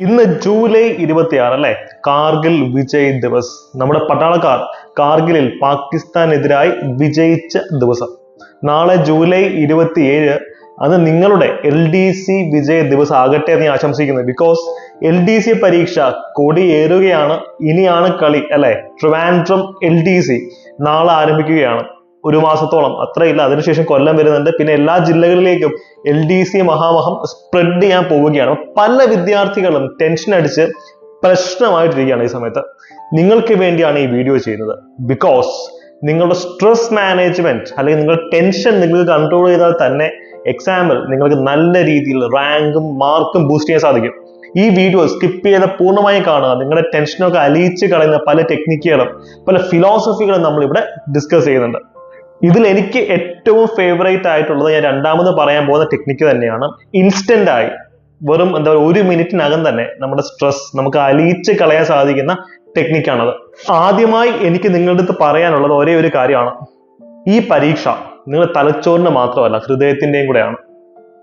ഇന്ന് ജൂലൈ ഇരുപത്തിയാറ് അല്ലെ? കാർഗിൽ വിജയ് ദിവസ്. നമ്മുടെ പട്ടാളക്കാർ കാർഗിലിൽ പാകിസ്ഥാനെതിരായി വിജയിച്ച ദിവസം. നാളെ ജൂലൈ ഇരുപത്തിയേഴ് അത് നിങ്ങളുടെ എൽ ഡി സി വിജയ ദിവസം ആകട്ടെ എന്ന് ഞാൻ ആശംസിക്കുന്നു. ബിക്കോസ് എൽ ഡി സി പരീക്ഷ കൊടിയേറുകയാണ്. ഇനിയാണ് കളി അല്ലെ? ട്രിവാൻഡ്രം എൽ ഡി സി നാളെ ആരംഭിക്കുകയാണ്. ഒരു മാസത്തോളം. അത്രയില്ല. അതിനുശേഷം കൊല്ലം വരുന്നുണ്ട്. പിന്നെ എല്ലാ ജില്ലകളിലേക്കും എൽ ഡി സി മഹാമഹം സ്പ്രെഡ് ചെയ്യാൻ പോവുകയാണ്. പല വിദ്യാർത്ഥികളും ടെൻഷൻ അടിച്ച് പ്രശ്നമായിട്ടിരിക്കുകയാണ് ഈ സമയത്ത്. നിങ്ങൾക്ക് വേണ്ടിയാണ് ഈ വീഡിയോ ചെയ്യുന്നത്. ബിക്കോസ് നിങ്ങളുടെ സ്ട്രെസ് മാനേജ്മെന്റ് അല്ലെങ്കിൽ നിങ്ങളുടെ ടെൻഷൻ നിങ്ങൾക്ക് കൺട്രോൾ ചെയ്താൽ തന്നെ എക്സാമിൽ നിങ്ങൾക്ക് നല്ല രീതിയിൽ റാങ്കും മാർക്കും ബൂസ്റ്റ് ചെയ്യാൻ സാധിക്കും. ഈ വീഡിയോ സ്കിപ്പ് ചെയ്ത് പൂർണമായി കാണുക. നിങ്ങളുടെ ടെൻഷനൊക്കെ അലിയിച്ച് കളയുന്ന പല ടെക്നിക്കുകളും പല ഫിലോസഫികളും നമ്മൾ ഇവിടെ ഡിസ്കസ് ചെയ്യുന്നുണ്ട്. ഇതിൽ എനിക്ക് ഏറ്റവും ഫേവറേറ്റ് ആയിട്ടുള്ളത് ഞാൻ രണ്ടാമത് പറയാൻ പോകുന്ന ടെക്നിക്ക് തന്നെയാണ് ഇൻസ്റ്റന്റ് ആയി. വെറും എന്താ പറയുക ഒരു മിനിറ്റിനകം തന്നെ നമ്മുടെ സ്ട്രെസ് നമുക്ക് അലിയിച്ച് കളയാൻ സാധിക്കുന്ന ടെക്നിക്കാണത് ആദ്യമായി എനിക്ക് നിങ്ങളുടെ അടുത്ത് പറയാനുള്ളത് ഒരേ ഒരു കാര്യമാണ്. ഈ പരീക്ഷ നിങ്ങൾ തലച്ചോറിന് മാത്രമല്ല ഹൃദയത്തിന്റെയും കൂടെയാണ്.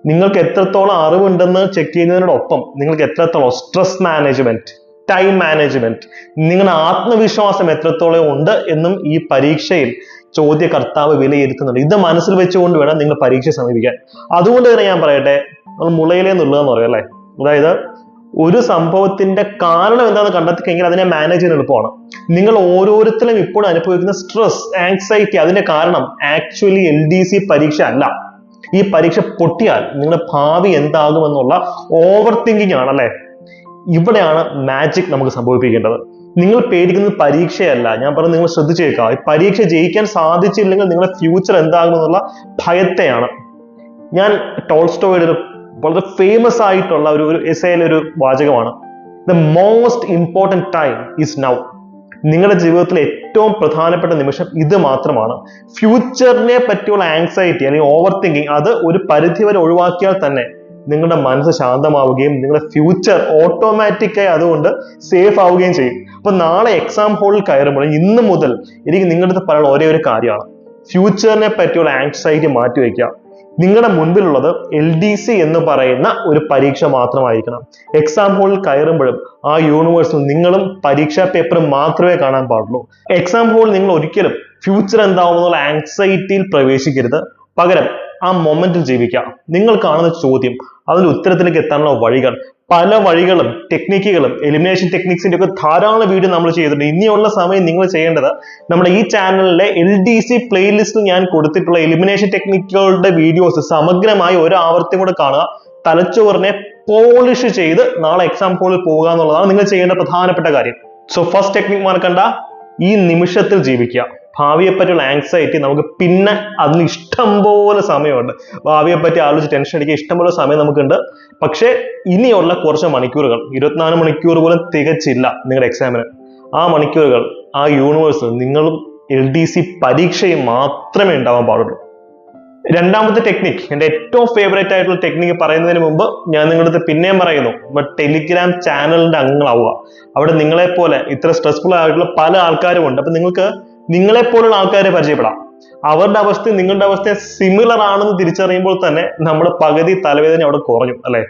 നിങ്ങൾക്ക് എത്രത്തോളം അറിവുണ്ടെന്ന് ചെക്ക് ചെയ്യുന്നതിനോടൊപ്പം നിങ്ങൾക്ക് എത്രത്തോളം സ്ട്രെസ് മാനേജ്മെന്റ് ടൈം മാനേജ്മെന്റ് നിങ്ങളുടെ ആത്മവിശ്വാസം എത്രത്തോളം ഉണ്ട് എന്നും ഈ പരീക്ഷയിൽ ചോദ്യകർത്താവ് വിലയിരുത്തുന്നുണ്ട്. ഇത് മനസ്സിൽ വെച്ചുകൊണ്ട് വേണം നിങ്ങൾ പരീക്ഷ സമീപിക്കാൻ. അതുകൊണ്ട് തന്നെ ഞാൻ പറയട്ടെ നമ്മൾ മുളയിലേ എന്നുള്ളതെന്ന് പറയാം അല്ലേ? അതായത് ഒരു സംഭവത്തിന്റെ കാരണം എന്താണെന്ന് കണ്ടെത്തി കഴിഞ്ഞാൽ അതിനെ മാനേജ് ചെയ്യാൻ എളുപ്പമാണ്. നിങ്ങൾ ഓരോരുത്തരും ഇപ്പോൾ അനുഭവിക്കുന്ന സ്ട്രെസ് ആങ്സൈറ്റി അതിന്റെ കാരണം ആക്ച്വലി എൽ ഡി സി പരീക്ഷ അല്ല. ഈ പരീക്ഷ പൊട്ടിയാൽ നിങ്ങളുടെ ഭാവി എന്താകുമെന്നുള്ള ഓവർ തിങ്കിങ് ആണല്ലേ ഇവിടെയാണ് മാജിക് നമുക്ക് സംഭവിപ്പിക്കേണ്ടത്. നിങ്ങൾ പേടിക്കുന്നത് പരീക്ഷയല്ല. ഞാൻ പറഞ്ഞു നിങ്ങൾ ശ്രദ്ധിച്ചേക്കാം ഈ പരീക്ഷ ജയിക്കാൻ സാധിച്ചില്ലെങ്കിൽ നിങ്ങളുടെ ഫ്യൂച്ചർ എന്താകുമെന്നുള്ള ഭയത്തെയാണ്. ഞാൻ ടോൾസ്റ്റോയുടെ ഒരു വളരെ ഫേമസ് ആയിട്ടുള്ള ഒരു ഒരു എസയിലെ ഒരു വാചകമാണ്. The most important time is now നിങ്ങളുടെ ജീവിതത്തിലെ ഏറ്റവും പ്രധാനപ്പെട്ട നിമിഷം ഇത് മാത്രമാണ്. ഫ്യൂച്ചറിനെ പറ്റിയുള്ള ആങ്സൈറ്റി അല്ലെങ്കിൽ ഓവർ തിങ്കിങ് അത് ഒരു പരിധി വരെ ഒഴിവാക്കിയാൽ തന്നെ നിങ്ങളുടെ മനസ്സ് ശാന്തമാവുകയും നിങ്ങളുടെ ഫ്യൂച്ചർ ഓട്ടോമാറ്റിക്കായി അതുകൊണ്ട് സേഫ് ആവുകയും ചെയ്യും. അപ്പൊ നാളെ എക്സാം ഹോളിൽ കയറുമ്പോൾ ഇന്ന് മുതൽ എനിക്ക് നിങ്ങളുടെ അടുത്ത് പറയാനുള്ള ഒരേ ഒരു കാര്യമാണ്. ഫ്യൂച്ചറിനെ പറ്റിയുള്ള ആങ്സൈറ്റി മാറ്റി വയ്ക്കുക. നിങ്ങളുടെ മുൻപിലുള്ളത് എൽ ഡി സി എന്ന് പറയുന്ന ഒരു പരീക്ഷ മാത്രമായിരിക്കണം. എക്സാം ഹോളിൽ കയറുമ്പോഴും ആ യൂണിവേഴ്സിൽ നിങ്ങളും പരീക്ഷാ പേപ്പറും മാത്രമേ കാണാൻ പാടുള്ളൂ. എക്സാം ഹോളിൽ നിങ്ങൾ ഒരിക്കലും ഫ്യൂച്ചർ എന്താവുമെന്നുള്ള ആങ്സൈറ്റിയിൽ പ്രവേശിക്കരുത്. പകരം ആ മൊമെന്റിൽ ജീവിക്കുക. നിങ്ങൾ കാണുന്ന ചോദ്യം അതിന്റെ ഉത്തരത്തിലേക്ക് എത്താനുള്ള വഴികൾ പല വഴികളും ടെക്നിക്കുകളും എലിമിനേഷൻ ടെക്നിക്സിന്റെ ഒക്കെ ധാരാളം വീഡിയോ നമ്മൾ ചെയ്തിട്ടുണ്ട്. ഇനിയുള്ള സമയം നിങ്ങൾ ചെയ്യേണ്ടത് നമ്മുടെ ഈ ചാനലിലെ എൽ ഡി സി പ്ലേലിസ്റ്റിൽ ഞാൻ കൊടുത്തിട്ടുള്ള എലിമിനേഷൻ ടെക്നിക്കുകളുടെ വീഡിയോസ് സമഗ്രമായി ഒരു ആവർത്തി കൂടെ കാണുക. തലച്ചോറിനെ പോളിഷ് ചെയ്ത് നാളെ എക്സാം ഹോളിൽ പോവുക എന്നുള്ളതാണ് നിങ്ങൾ ചെയ്യേണ്ട പ്രധാനപ്പെട്ട കാര്യം. സോ ഫസ്റ്റ് ടെക്നിക് മറക്കണ്ട ഈ നിമിഷത്തിൽ ജീവിക്കുക. ഭാവിയെ പറ്റിയുള്ള ആങ്സൈറ്റി നമുക്ക് പിന്നെ അതിന് ഇഷ്ടം പോലെ സമയമുണ്ട്. ഭാവിയെ പറ്റി ആലോചിച്ച് ടെൻഷൻ അടിക്കുക ഇഷ്ടം പോലെ സമയം നമുക്കുണ്ട്. പക്ഷേ ഇനിയുള്ള കുറച്ച് മണിക്കൂറുകൾ ഇരുപത്തിനാല് മണിക്കൂർ പോലും തികച്ചില്ല നിങ്ങളുടെ എക്സാമിന് ആ മണിക്കൂറുകൾ ആ യൂണിവേഴ്സ് നിങ്ങളും എൽ ഡി സി പരീക്ഷയും മാത്രമേ ഉണ്ടാവാൻ പാടുള്ളൂ. രണ്ടാമത്തെ ടെക്നിക് എന്റെ ഏറ്റവും ഫേവറേറ്റ് ആയിട്ടുള്ള ടെക്നിക് പറയുന്നതിന് മുമ്പ് ഞാൻ നിങ്ങളുടെ അടുത്ത് പിന്നെയും പറയുന്നു ടെലിഗ്രാം ചാനലിന്റെ അംഗങ്ങളാവുക. അവിടെ നിങ്ങളെ പോലെ ഇത്ര സ്ട്രെസ്ഫുൾ ആയിട്ടുള്ള പല ആൾക്കാരും ഉണ്ട്. അപ്പൊ നിങ്ങൾക്ക് നിങ്ങളെ പോലുള്ള ആൾക്കാരെ പരിചയപ്പെടാം. അവരുടെ അവസ്ഥ നിങ്ങളുടെ അവസ്ഥ സിമിലർ ആണെന്ന് തിരിച്ചറിയുമ്പോൾ തന്നെ നമ്മുടെ പകുതി തലവേദന അവിടെ കുറഞ്ഞു അല്ലെ?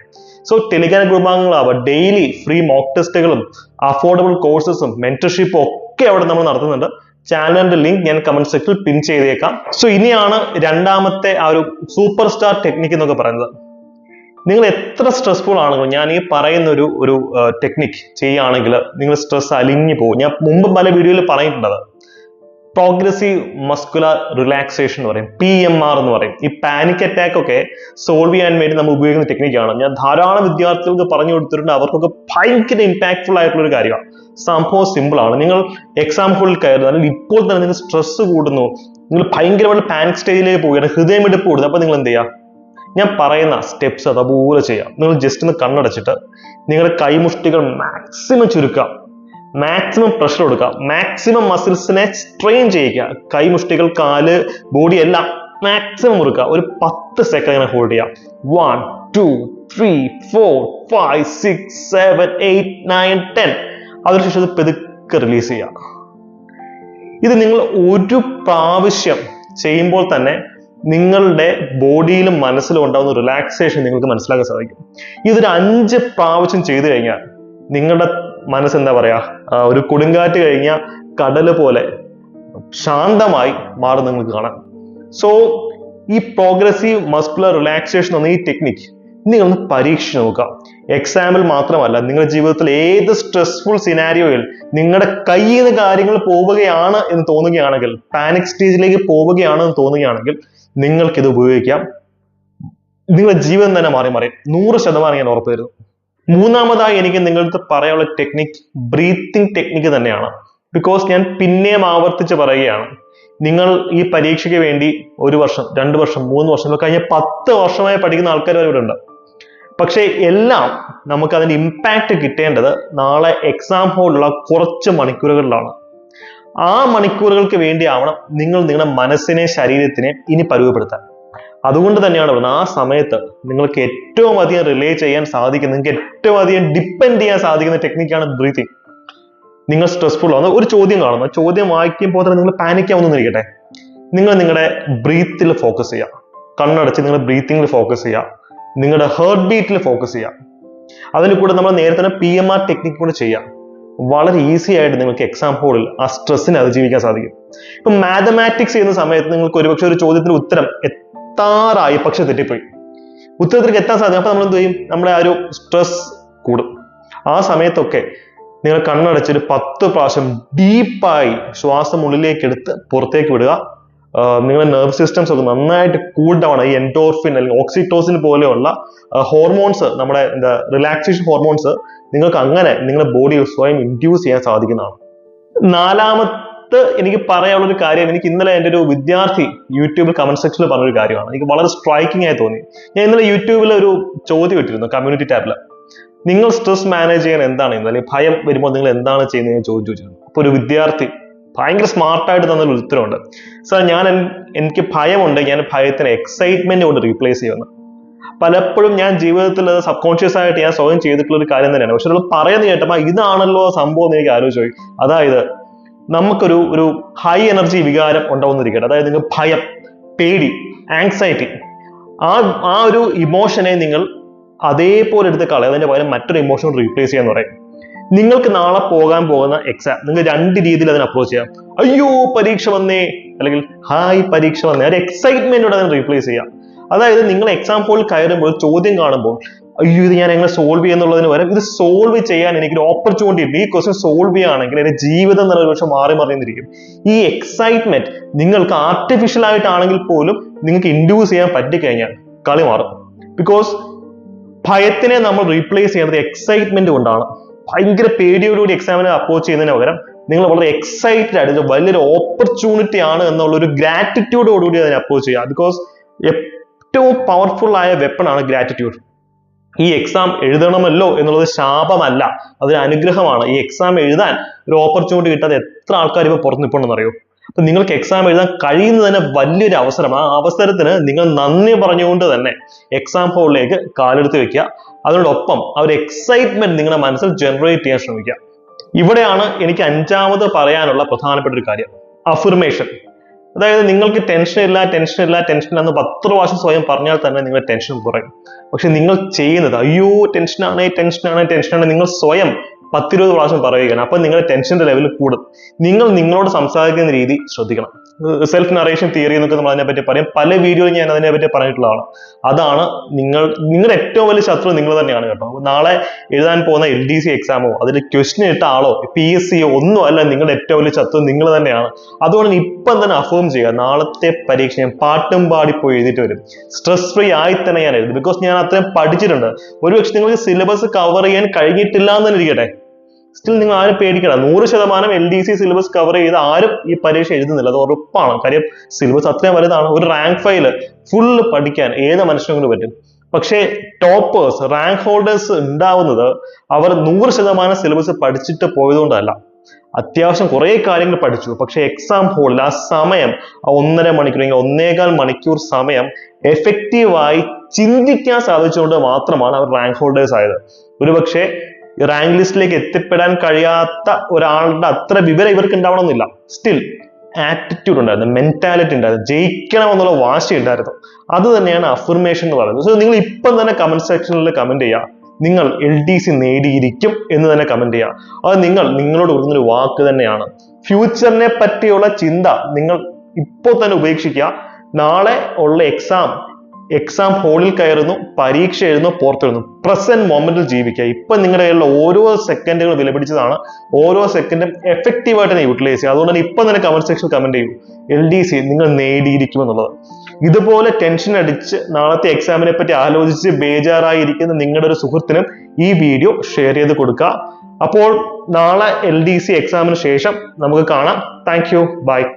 സോ ടെലിഗ്രാം കുടുംബാംഗങ്ങളാവുക ഡെയിലി ഫ്രീ മോക്ക് ടെസ്റ്റുകളും അഫോർഡബിൾ കോഴ്സസും മെന്റർഷിപ്പും ഒക്കെ അവിടെ നമ്മൾ നടത്തുന്നുണ്ട്. ചാനലിന്റെ ലിങ്ക് ഞാൻ കമന്റ് സെക്ഷനിൽ പിൻ ചെയ്തേക്കാം. സോ ഇനിയാണ് രണ്ടാമത്തെ ആ ഒരു സൂപ്പർ സ്റ്റാർ ടെക്നിക് എന്നൊക്കെ പറയുന്നത്. നിങ്ങൾ എത്ര സ്ട്രെസ്ഫുൾ ആണെങ്കിലും ഞാൻ ഈ പറയുന്ന ഒരു ഒരു ടെക്നിക് ചെയ്യുകയാണെങ്കിൽ നിങ്ങൾ സ്ട്രെസ് അലിഞ്ഞു പോകും. ഞാൻ മുമ്പ് പല വീഡിയോയിൽ പറഞ്ഞിട്ടുണ്ടത് പ്രോഗ്രസീവ് മസ്കുലർ റിലാക്സേഷൻ എന്ന് പറയും. പി എം ആർ എന്ന് പറയും. ഈ പാനിക് അറ്റാക്ക് ഒക്കെ സോൾവ് ചെയ്യാൻ വേണ്ടി നമ്മൾ ഉപയോഗിക്കുന്ന ടെക്നിക്കാണ് ഞാൻ ധാരാളം വിദ്യാർത്ഥികൾക്ക് പറഞ്ഞു കൊടുത്തിട്ടുണ്ട്. അവർക്കൊക്കെ ഭയങ്കര ഇമ്പാക്ട്ഫുൾ ആയിട്ടുള്ള ഒരു കാര്യമാണ്. സംഭവം സിമ്പിൾ ആണ്. നിങ്ങൾ എക്സാം ഹോളിൽ കയറുന്നു. അല്ലെങ്കിൽ ഇപ്പോൾ തന്നെ നിങ്ങൾ സ്ട്രെസ് കൂടുന്നു. നിങ്ങൾ ഭയങ്കരമായിട്ട് പാനിക് സ്റ്റേജിലേക്ക് പോവുകയാണ്. ഹൃദയമിടിപ്പ് കൂടുന്നു. അപ്പൊ നിങ്ങൾ എന്ത് ചെയ്യുക? ഞാൻ പറയുന്ന സ്റ്റെപ്സ് അതുപോലെ ചെയ്യാം നിങ്ങൾ ജസ്റ്റ് ഒന്ന് കണ്ണടച്ചിട്ട് നിങ്ങളുടെ കൈമുഷ്ടികൾ മാക്സിമം ചുരുക്കുക. മാക്സിമം പ്രഷർ കൊടുക്കുക. മാക്സിമം മസിൽസിനെ സ്ട്രെയിൻ ചെയ്യിക്കുക. കൈമുഷ്ടികൾ കാൽ ബോഡി എല്ലാം മാക്സിമം മുറുക്കുക. ഒരു പത്ത് സെക്കൻഡ് ഇങ്ങനെ ഹോൾഡ് ചെയ്യാം one two three four five six seven eight nine ten അതിനുശേഷം അത് പെതുക്കെ റിലീസ് ചെയ്യുക. ഇത് നിങ്ങൾ ഒരു പ്രാവശ്യം ചെയ്യുമ്പോൾ തന്നെ നിങ്ങളുടെ ബോഡിയിലും മനസ്സിലും ഉണ്ടാകുന്ന റിലാക്സേഷൻ നിങ്ങൾക്ക് മനസ്സിലാക്കാൻ സാധിക്കും. ഇതൊരു അഞ്ച് പ്രാവശ്യം ചെയ്തു കഴിഞ്ഞാൽ നിങ്ങളുടെ മനസ്സ് എന്താ പറയാ ഒരു കൊടുങ്കാറ്റ് കഴിഞ്ഞ കടൽ പോലെ ശാന്തമായി മാറും നിങ്ങൾക്ക് കാണാം സോ ഈ പ്രോഗ്രസീവ് മസ്കുലർ റിലാക്സേഷൻ എന്ന ഈ ടെക്നിക്ക് നിങ്ങൾ ഒന്ന് പരീക്ഷിച്ച് നോക്കുക. എക്സാമ്പിൾ മാത്രമല്ല നിങ്ങളുടെ ജീവിതത്തിൽ ഏത് സ്ട്രെസ്ഫുൾ സിനാരിയോയിൽ നിങ്ങളുടെ കയ്യിൽ നിന്ന് കാര്യങ്ങൾ പോവുകയാണ് എന്ന് തോന്നുകയാണെങ്കിൽ പാനിക് സ്റ്റേജിലേക്ക് പോവുകയാണ് എന്ന് തോന്നുകയാണെങ്കിൽ നിങ്ങൾക്കിത് ഉപയോഗിക്കാം. നിങ്ങളുടെ ജീവിതം തന്നെ മാറി മാറി. നൂറ് ശതമാനം ഞാൻ ഉറപ്പ് തരുന്നു. മൂന്നാമതായി എനിക്ക് നിങ്ങളുടെ പറയാനുള്ള ടെക്നിക് ബ്രീത്തിങ് ടെക്നിക്ക് തന്നെയാണ്. ബിക്കോസ് ഞാൻ പിന്നെയും ആവർത്തിച്ച് പറയുകയാണ്. നിങ്ങൾ ഈ പരീക്ഷയ്ക്ക് വേണ്ടി ഒരു വർഷം രണ്ട് വർഷം മൂന്ന് വർഷം കഴിഞ്ഞ പത്ത് വർഷമായി പഠിക്കുന്ന ആൾക്കാർ വരെ ഇവിടെ ഉണ്ട്. പക്ഷേ എല്ലാം നമുക്ക് അതിന്റെ ഇമ്പാക്റ്റ് കിട്ടേണ്ടത് നാളെ എക്സാം ഹോളിലുള്ള കുറച്ച് മണിക്കൂറുകളിലാണ്. ആ മണിക്കൂറുകൾക്ക് വേണ്ടിയാവണം നിങ്ങൾ നിങ്ങളുടെ മനസ്സിനെ ശരീരത്തിനെ ഇനി പരുവപ്പെടുത്താൻ അതുകൊണ്ട് തന്നെയാണ് പറയുന്നത്. ആ സമയത്ത് നിങ്ങൾക്ക് ഏറ്റവും അധികം റിലേ ചെയ്യാൻ സാധിക്കുന്ന നിങ്ങൾക്ക് ഏറ്റവും അധികം ഡിപ്പെൻഡ് ചെയ്യാൻ സാധിക്കുന്ന ടെക്നിക്കാണ് ബ്രീത്തിങ് നിങ്ങൾ സ്ട്രെസ്ഫുൾ ആവുന്ന ഒരു ചോദ്യം കാണുന്നു. ചോദ്യം വായിക്കുമ്പോൾ തന്നെ നിങ്ങൾ പാനിക് ആവുന്നിരിക്കട്ടെ നിങ്ങൾ നിങ്ങളുടെ ബ്രീത്തിൽ ഫോക്കസ് ചെയ്യുക. കണ്ണടച്ച് നിങ്ങൾ ബ്രീത്തിങ്ങിൽ ഫോക്കസ് ചെയ്യുക. നിങ്ങളുടെ ഹേർട്ട് ബീറ്റിൽ ഫോക്കസ് ചെയ്യുക. അതിന് കൂടെ നമ്മൾ നേരത്തെ തന്നെ പി എം ആർ ടെക്നിക് കൂടെ ചെയ്യാം. വളരെ ഈസി ആയിട്ട് നിങ്ങൾക്ക് എക്സാം ഹോളിൽ ആ സ്ട്രെസ്സിനെ അതിജീവിക്കാൻ സാധിക്കും. ഇപ്പൊ മാത്തമാറ്റിക്സ് ചെയ്യുന്ന സമയത്ത് നിങ്ങൾക്ക് ഒരുപക്ഷെ ഒരു ചോദ്യത്തിന് ഉത്തരം എത്താറായി പക്ഷെ തെറ്റിപ്പോയി. ഉത്തരത്തിലേക്ക് എത്താൻ സാധിക്കും അപ്പൊ നമ്മൾ എന്ത് ചെയ്യും? നമ്മളെ ആ ഒരു സ്ട്രെസ് കൂടും. ആ സമയത്തൊക്കെ നിങ്ങൾ കണ്ണടച്ചൊരു പത്ത് പ്രാവശ്യം ഡീപ്പായി ശ്വാസം ഉള്ളിലേക്ക് എടുത്ത് പുറത്തേക്ക് വിടുക. നിങ്ങളുടെ നെർവ് സിസ്റ്റംസ് ഒക്കെ നന്നായിട്ട് കൂൾ ഡൗൺ ഈ എൻഡോർഫിൻ അല്ലെങ്കിൽ ഓക്സിറ്റോസിൻ പോലെയുള്ള ഹോർമോൺസ് നമ്മുടെ എന്താ റിലാക്സേഷൻ ഹോർമോൺസ് നിങ്ങൾക്ക് അങ്ങനെ നിങ്ങളുടെ ബോഡിയിൽ സ്വയം ഇൻഡ്യൂസ് ചെയ്യാൻ സാധിക്കുന്നതാണ്. നാലാമത്തെ എനിക്ക് പറയാനുള്ള ഒരു കാര്യം എനിക്ക് ഇന്നലെ എന്റെ ഒരു വിദ്യാർത്ഥി യൂട്യൂബിൽ കമന്റ് സെക്ഷനിൽ പറഞ്ഞൊരു കാര്യമാണ്. എനിക്ക് വളരെ സ്ട്രൈക്കിംഗ് ആയി തോന്നി. ഞാൻ ഇന്നലെ യൂട്യൂബിൽ ഒരു ചോദ്യം ഇട്ടിരുന്നു കമ്മ്യൂണിറ്റി ടാബിൽ നിങ്ങൾ സ്ട്രെസ് മാനേജ് ചെയ്യാൻ എന്താണ് അല്ലെങ്കിൽ ഭയം വരുമ്പോൾ നിങ്ങൾ എന്താണ് ചെയ്യുന്നത്? ഞാൻ ചോദിച്ചു ചോദിച്ചിരുന്നു അപ്പോൾ ഒരു വിദ്യാർത്ഥി ഭയങ്കര സ്മാർട്ടായിട്ട് തന്നൊരു ഉത്തരമുണ്ട് സാർ ഞാൻ എനിക്ക് ഭയമുണ്ട്. ഞാൻ ഭയത്തിന് എക്സൈറ്റ്മെന്റ് കൊണ്ട് റീപ്ലേസ് ചെയ്യുന്നു. പലപ്പോഴും ഞാൻ ജീവിതത്തിൽ അത് സബ് കോൺഷ്യസ് ആയിട്ട് ഞാൻ സ്വയം ചെയ്തിട്ടുള്ള ഒരു കാര്യം തന്നെയാണ്. പക്ഷെ നമ്മൾ പറയുന്ന കേട്ടപ്പോൾ ഇതാണല്ലോ സംഭവം എന്ന് എനിക്ക് ആലോചിച്ചു അതായത് നമുക്കൊരു ഒരു ഹൈ എനർജി വികാരം ഉണ്ടാവുന്നിരിക്കട്ടെ. അതായത് നിങ്ങൾ ഭയം പേടി ആങ്സൈറ്റി ആ ആ ഒരു ഇമോഷനെ നിങ്ങൾ അതേപോലെ എടുത്ത് കളയുക അതിന്റെ പകരം മറ്റൊരു ഇമോഷൻ റീപ്ലേസ് ചെയ്യാന്ന് പറയും. നിങ്ങൾക്ക് നാളെ പോകാൻ പോകുന്ന എക്സാം നിങ്ങൾ രണ്ട് രീതിയിൽ അതിനെ അപ്രോച്ച് ചെയ്യാം. അയ്യോ പരീക്ഷ വന്നേ. അല്ലെങ്കിൽ ഹായ് പരീക്ഷ വന്നേ. ഒരു എക്സൈറ്റ്മെന്റോടെ അതിനെ റീപ്ലേസ് ചെയ്യാം. അതായത് നിങ്ങൾ എക്സാം ഹോളിൽ കയറുമ്പോൾ ചോദ്യം കാണുമ്പോൾ അയ്യോ ഇത് ഞാൻ എങ്ങനെ സോൾവ് ചെയ്യുന്നുള്ളതിന് പകരം ഇത് സോൾവ് ചെയ്യാൻ എനിക്കൊരു ഓപ്പർച്യൂണിറ്റി ഉണ്ട്. ഈ ക്വസ്റ്റ്യൻ സോൾവ് ചെയ്യുകയാണെങ്കിൽ എന്റെ ജീവിതം തന്നെ ഒരു പക്ഷെ മാറി മറിഞ്ഞിരിക്കും. ഈ എക്സൈറ്റ്മെന്റ് നിങ്ങൾക്ക് ആർട്ടിഫിഷ്യൽ ആയിട്ടാണെങ്കിൽ പോലും നിങ്ങൾക്ക് ഇൻഡ്യൂസ് ചെയ്യാൻ പറ്റിക്കഴിഞ്ഞാൽ കളി മാറും. ബിക്കോസ് ഭയത്തിനെ നമ്മൾ റീപ്ലേസ് ചെയ്യുന്നത് എക്സൈറ്റ്മെന്റ് കൊണ്ടാണ്. ഭയങ്കര പേടിയോടുകൂടി എക്സാമിനെ അപ്രോച്ച് ചെയ്യുന്നതിന് പകരം നിങ്ങൾ വളരെ എക്സൈറ്റഡ് ആയിട്ട് വലിയൊരു ഓപ്പർച്യൂണിറ്റി ആണ് എന്നുള്ള ഒരു ഗ്രാറ്റിറ്റ്യൂഡോടുകൂടി അതിനെ അപ്രോച്ച് ചെയ്യുക. ബിക്കോസ് ഏറ്റവും പവർഫുൾ ആയ വെപ്പണാണ് ഗ്രാറ്റിറ്റ്യൂഡ് ഈ എക്സാം എഴുതണമല്ലോ എന്നുള്ളത് ശാപമല്ല. അതൊരു അനുഗ്രഹമാണ്. ഈ എക്സാം എഴുതാൻ ഒരു ഓപ്പർച്യൂണിറ്റി കിട്ടാതെ എത്ര ആൾക്കാർ ഇപ്പൊ പുറത്ത് നിൽപ്പുണ്ടെന്ന് അറിയോ? അപ്പൊ നിങ്ങൾക്ക് എക്സാം എഴുതാൻ കഴിയുന്ന തന്നെ വലിയൊരു അവസരം. ആ അവസരത്തിന് നിങ്ങൾ നന്ദി പറഞ്ഞുകൊണ്ട് തന്നെ എക്സാം ഹോളിലേക്ക് കാലെടുത്ത് വെക്കുക. അതിനോടൊപ്പം ആ ഒരു എക്സൈറ്റ്മെന്റ് നിങ്ങളുടെ മനസ്സിൽ ജനറേറ്റ് ചെയ്യാൻ ശ്രമിക്കുക. ഇവിടെയാണ് എനിക്ക് അഞ്ചാമത് പറയാനുള്ള പ്രധാനപ്പെട്ട ഒരു കാര്യം. അഫിർമേഷൻ അതായത് നിങ്ങൾക്ക് ടെൻഷൻ ഇല്ല ടെൻഷൻ ഇല്ല ടെൻഷൻ എന്ന് പത്ത് പ്രാവശ്യം സ്വയം പറഞ്ഞാൽ തന്നെ നിങ്ങളുടെ ടെൻഷൻ കുറയും. പക്ഷെ നിങ്ങൾ ചെയ്യുന്നത് അയ്യോ ടെൻഷനാണ് ടെൻഷനാണ് ടെൻഷനാണ് നിങ്ങൾ സ്വയം പത്തിരുപത് പ്രാവശ്യം പറയുകയാണ്. അപ്പൊ നിങ്ങളുടെ ടെൻഷന്റെ ലെവൽ കൂടും. നിങ്ങൾ നിങ്ങളോട് സംസാരിക്കുന്ന രീതി ശ്രദ്ധിക്കണം. സെൽഫ് നറേഷൻ തിയറി എന്നൊക്കെ നമ്മൾ അതിനെപ്പറ്റി പറയും. പല വീഡിയോയിൽ ഞാൻ അതിനെപ്പറ്റി പറഞ്ഞിട്ടുള്ളതാണ്. അതാണ് നിങ്ങൾ നിങ്ങളുടെ ഏറ്റവും വലിയ ശത്രു നിങ്ങൾ തന്നെയാണ് കേട്ടോ. നാളെ എഴുതാൻ പോകുന്ന എൽ ഡി സി എക്സാമോ അതിൽ ക്വസ്റ്റ്യൻ ഇട്ട ആളോ പി എസ് സിയോ ഒന്നും അല്ല നിങ്ങളുടെ ഏറ്റവും വലിയ ശത്രു നിങ്ങൾ തന്നെയാണ്. അതുകൊണ്ട് ഇപ്പം തന്നെ അഫേം ചെയ്യുക നാളത്തെ പരീക്ഷ ഞാൻ പാട്ടും പാടി പോയി എഴുതിയിട്ട് വരും. സ്ട്രെസ് ഫ്രീ ആയി തന്നെ ഞാൻ എഴുതും. ബിക്കോസ് ഞാൻ അത്രയും പഠിച്ചിട്ടുണ്ട്. ഒരുപക്ഷെ നിങ്ങൾക്ക് സിലബസ് കവർ ചെയ്യാൻ കഴിഞ്ഞിട്ടില്ല എന്ന് തന്നെ ഇരിക്കട്ടെ. സ്റ്റിൽ നിങ്ങൾ ആരും പേടിക്കണം നൂറ് ശതമാനം L D C syllabus cover ചെയ്ത് ആരും ഈ പരീക്ഷ എഴുതുന്നില്ല. അത് ഉറപ്പാണ്. കാര്യം സിലബസ് അത്രയും വലുതാണ്. ഒരു റാങ്ക് ഫയൽ ഫുള്ള് പഠിക്കാൻ ഏത് മനുഷ്യനും പറ്റും. പക്ഷേ ടോപ്പേഴ്സ് റാങ്ക് ഹോൾഡേഴ്സ് ഉണ്ടാവുന്നത് അവർ നൂറ് ശതമാനം സിലബസ് പഠിച്ചിട്ട് പോയതുകൊണ്ടല്ല. അത്യാവശ്യം കുറേ കാര്യങ്ങൾ പഠിച്ചു. പക്ഷെ എക്സാം ഹോളിൽ ആ സമയം ആ ഒന്നര മണിക്കൂർ അല്ലെങ്കിൽ ഒന്നേകാൽ മണിക്കൂർ സമയം എഫക്റ്റീവായി ചിന്തിക്കാൻ സാധിച്ചുകൊണ്ട് മാത്രമാണ് അവർ റാങ്ക് ഹോൾഡേഴ്സ് ആയത്. ഒരുപക്ഷെ റാങ്ക് ലിസ്റ്റിലേക്ക് എത്തിപ്പെടാൻ കഴിയാത്ത ഒരാളുടെ അത്ര വിവരം ഇവർക്ക് ഉണ്ടാവണമെന്നില്ല. സ്റ്റിൽ ആറ്റിറ്റ്യൂഡ് ഉണ്ടായിരുന്നു മെന്റാലിറ്റി ഉണ്ടായിരുന്നു ജയിക്കണം എന്നുള്ള വാശി ഉണ്ടായിരുന്നു. അത് തന്നെയാണ് അഫർമേഷൻ എന്ന് പറയുന്നത്. സോ നിങ്ങൾ ഇപ്പം തന്നെ കമന്റ് സെക്ഷനിൽ കമന്റ് ചെയ്യുക. നിങ്ങൾ എൽ ഡി സി നേടിയിരിക്കും എന്ന് തന്നെ കമന്റ് ചെയ്യുക. അത് നിങ്ങൾ നിങ്ങളോട് കൊടുക്കുന്നൊരു വാക്ക് തന്നെയാണ്. ഫ്യൂച്ചറിനെ പറ്റിയുള്ള ചിന്ത നിങ്ങൾ ഇപ്പോൾ തന്നെ ഉപേക്ഷിക്കുക. നാളെ ഉള്ള എക്സാം എക്സാം ഹോളിൽ കയറുന്നു പരീക്ഷ എഴുതുന്നു പുറത്തെഴുതുന്നു പ്രസന്റ് മൊമെന്റിൽ ജീവിക്കുക. ഇപ്പൊ നിങ്ങളുടെ കയ്യിലുള്ള ഓരോ സെക്കൻഡുകൾ വിലപിടിച്ചതാണ്. ഓരോ സെക്കൻഡും എഫക്റ്റീവ് ആയിട്ട് തന്നെ യൂട്ടിലൈസ് ചെയ്യുക. അതുകൊണ്ട് തന്നെ ഇപ്പൊ തന്നെ കമന്റ് സെക്ഷൻ കമന്റ് ചെയ്യൂ. എൽ ഡി സി നിങ്ങൾ നേടിയിരിക്കും എന്നുള്ളത്. ഇതുപോലെ ടെൻഷൻ അടിച്ച് നാളത്തെ എക്സാമിനെ പറ്റി ആലോചിച്ച് ബേജാറായിരിക്കുന്ന നിങ്ങളുടെ ഒരു സുഹൃത്തിനും ഈ വീഡിയോ ഷെയർ ചെയ്ത് കൊടുക്കുക. അപ്പോൾ നാളെ എൽ ഡി സി എക്സാമിന് ശേഷം നമുക്ക് കാണാം. Thank you by